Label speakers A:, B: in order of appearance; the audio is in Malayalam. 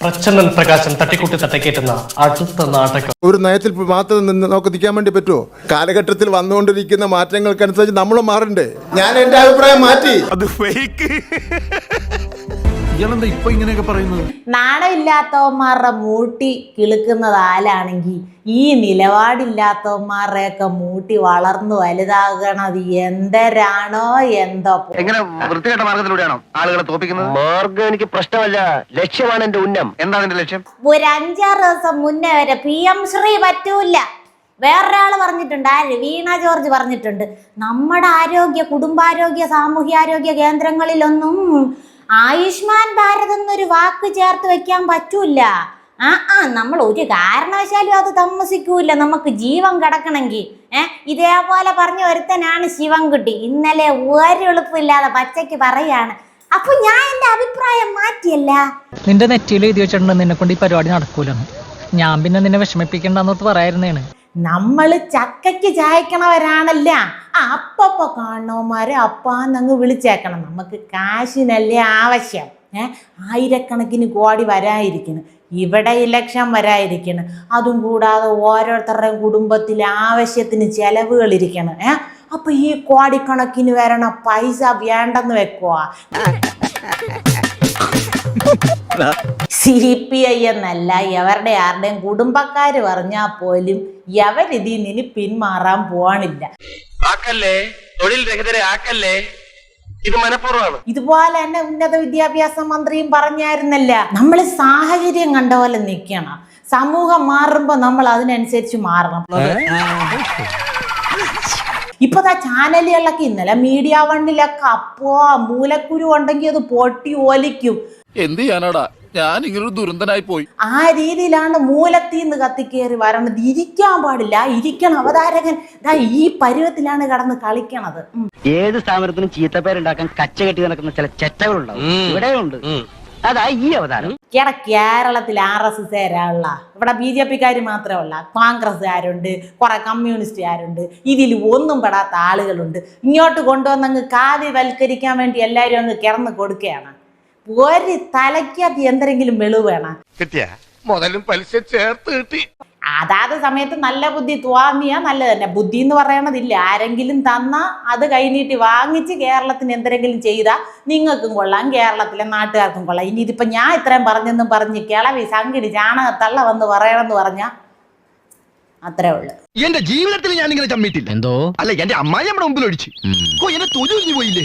A: പ്രച്ഛന്നൻ പ്രകാശൻ തട്ടിക്കുട്ടി തട്ടക്കേറ്റുന്ന അടുത്ത നാടകം.
B: ഒരു നയത്തിൽ മാത്രം നിന്ന് നമുക്ക് നിൽക്കാൻ വേണ്ടി പറ്റുമോ? കാലഘട്ടത്തിൽ വന്നുകൊണ്ടിരിക്കുന്ന മാറ്റങ്ങൾക്കനുസരിച്ച് നമ്മൾ മാറണ്ടേ? ഞാൻ എന്റെ അഭിപ്രായം മാറ്റി.
C: ഇയാളെന്താ ഇപ്പൊ ഇങ്ങനെയൊക്കെ പറയുന്നത്?
D: നാണമില്ലാത്തവന്മാരുടെ മൂട്ടി കിളുക്കുന്നത് ആലാണെങ്കിൽ ഈ നിലപാടില്ലാത്തവന്മാരുടെയൊക്കെ മൂട്ടി വളർന്നു വലുതാകണത് എന്തരാണോ എന്തോ
E: എങ്ങനെ വൃത്തികെട്ട മാർഗത്തിലൂടെയാണോ ആളുകളെ തോപ്പിക്കുന്നത് മാർഗം എനിക്ക് പ്രശ്നമല്ല. ലക്ഷ്യമാണ് എന്റെ ഉന്നം. എന്താണ് എന്റെ ലക്ഷ്യം?
D: ഒരു അഞ്ചാറ് ദിവസം മുന്നേ വരെ പി എം ശ്രീ പറ്റൂല. വേറൊരാൾ പറഞ്ഞിട്ടുണ്ട് ആര് വീണ ജോർജ് പറഞ്ഞിട്ടുണ്ട്. നമ്മുടെ ആരോഗ്യ കുടുംബാരോഗ്യ സാമൂഹ്യാരോഗ്യ കേന്ദ്രങ്ങളിലൊന്നും ആയുഷ്മാൻ ഭാരത് എന്നൊരു വാക്ക് ചേർത്ത് വെക്കാൻ പറ്റൂല. ആ ആ നമ്മൾ ഒരു കാരണവശാലും അത് താമസിക്കൂല നമുക്ക് ജീവൻ കിടക്കണമെങ്കിൽ. ഏ ഇതേപോലെ പറഞ്ഞു ഒരുത്തനാണ് ശിവൻകുട്ടി. ഇന്നലെ ഒരു എളുപ്പമില്ലാതെ പച്ചയ്ക്ക് പറയാണ്. അപ്പൊ ഞാൻ എന്റെ അഭിപ്രായം മാറ്റിയല്ല?
F: നിന്റെ നെറ്റിയിൽ എഴുതി വെച്ചിട്ടുണ്ട് നിന്നെ കൊണ്ട് ഈ പരിപാടി നടക്കൂലെന്ന്. ഞാൻ പിന്നെ നിന്നെ വിഷമിപ്പിക്കണ്ടെന്നോർത്ത് പറയായിരുന്നേണ്.
D: നമ്മൾ ചക്കയ്ക്ക് ചായക്കണവരാണല്ല. അപ്പപ്പ കാണണവന്മാരെ അപ്പാന്നങ്ങ് വിളിച്ചേക്കണം. നമുക്ക് കാശിനല്ലേ ആവശ്യം. ഏ ആയിരക്കണക്കിന് കോടി വരാതിരിക്കുന്നു ഇവിടെ ഇലക്ഷൻ വരാതിരിക്കണം അതും കൂടാതെ ഓരോരുത്തരുടെയും കുടുംബത്തിൽ ആവശ്യത്തിന് ചെലവുകൾ ഇരിക്കണം ഏ അപ്പൊ ഈ കോടിക്കണക്കിന് വരണ പൈസ വേണ്ടെന്ന് വെക്കുവാ. സി പി ഐ എന്നല്ല എവരുടെ ആരുടെയും കുടുംബക്കാർ പറഞ്ഞാൽ പോലും എവരിതിൽ നിന്ന് പിന്മാറാൻ പോവാണില്ല.
E: ആക്കല്ലേ? തൊഴിൽ രഹിതരെ ആക്കല്ലേ? ഇത് മനഃപൂർവമാണ്.
D: ഇതുപോലെ തന്നെ ഉന്നത വിദ്യാഭ്യാസ മന്ത്രിയും പറഞ്ഞായിരുന്നല്ല നമ്മൾ സാഹചര്യം കണ്ട പോലെ നിൽക്കണം. സമൂഹം മാറുമ്പോൾ നമ്മൾ അതിനനുസരിച്ച് മാറണം. ഇപ്പൊ ആ ചാനലുകളിലൊക്കെ ഇന്നലെ മീഡിയ വണ്ണിലൊക്കെ അപ്പോ മൂലക്കുരു ഉണ്ടെങ്കിൽ അത് പൊട്ടി ഒലിക്കും
C: എന്ത് ചെയ്യാനാടാ? ഞാൻ ഇങ്ങനൊരു ദുരന്തനായി പോയി.
D: ആ രീതിയിലാണ് മൂലത്തിന്ന് കത്തിക്കേറി വരണത് ഇരിക്കാൻ പാടില്ല. ഇരിക്കണം അവതാരകൻ. ദാ ഈ പരുവത്തിലാണ് കടന്ന് കളിക്കണത്.
E: ഏത് സ്ഥാപനത്തിനും ചീത്തപ്പേരുണ്ടാക്കാൻ കച്ച കെട്ടി നടക്കുന്ന ചില ചെറ്റകളുണ്ടാവും. ഇവിടെയുണ്ട് അതാ ഈ അവതാരം.
D: എടാ കേരളത്തിൽ ആർ എസ് എസ് എസ്കാരുള്ള ഇവിടെ ബി ജെ പിക്കാർ മാത്രമല്ല. കോൺഗ്രസ്സുകാരുണ്ട് കുറെ കമ്മ്യൂണിസ്റ്റുകാരുണ്ട്. ഇതിൽ ഒന്നും പെടാത്ത ആളുകളുണ്ട്. ഇങ്ങോട്ട് കൊണ്ടുവന്നങ്ങ് കാവ്യവൽക്കരിക്കാൻ വേണ്ടി എല്ലാവരും അങ്ങ് കിടന്ന് കൊടുക്കുകയാണ്. ഒരു തലയ്ക്കകത്ത് എന്തെങ്കിലും വെളിവ് വേണം?
G: കിട്ടിയ? മുതലും പലിശ ചേർത്ത് കിട്ടി.
D: അതാത് സമയത്ത് നല്ല ബുദ്ധി തോന്നിയ നല്ലത് തന്നെ ബുദ്ധി എന്ന് പറയണതില്ല. ആരെങ്കിലും തന്ന അത് കൈനീട്ടി വാങ്ങിച്ച് കേരളത്തിന് എന്തെങ്കിലും ചെയ്താൽ നിങ്ങൾക്കും കൊള്ളാം കേരളത്തിലെ നാട്ടുകാർക്കും കൊള്ളാം. ഇനി ഇതിപ്പോ ഞാൻ ഇത്രയും പറഞ്ഞെന്നും പറഞ്ഞ് കിളവി സംകിടി ചാണകത്തള്ള വന്ന് പറയണമെന്ന് പറഞ്ഞാൽ അത്രേ ഉള്ളു.
G: എന്റെ ജീവിതത്തിൽ ഞാൻ ഇങ്ങനെ ചമ്മിട്ടില്ല എന്തോ? അല്ല എന്റെ അമ്മായി നമ്മുടെ മുമ്പിൽ ഒഴിച്ചു. എന്നെ തൊഴിൽ പോയില്ലേ?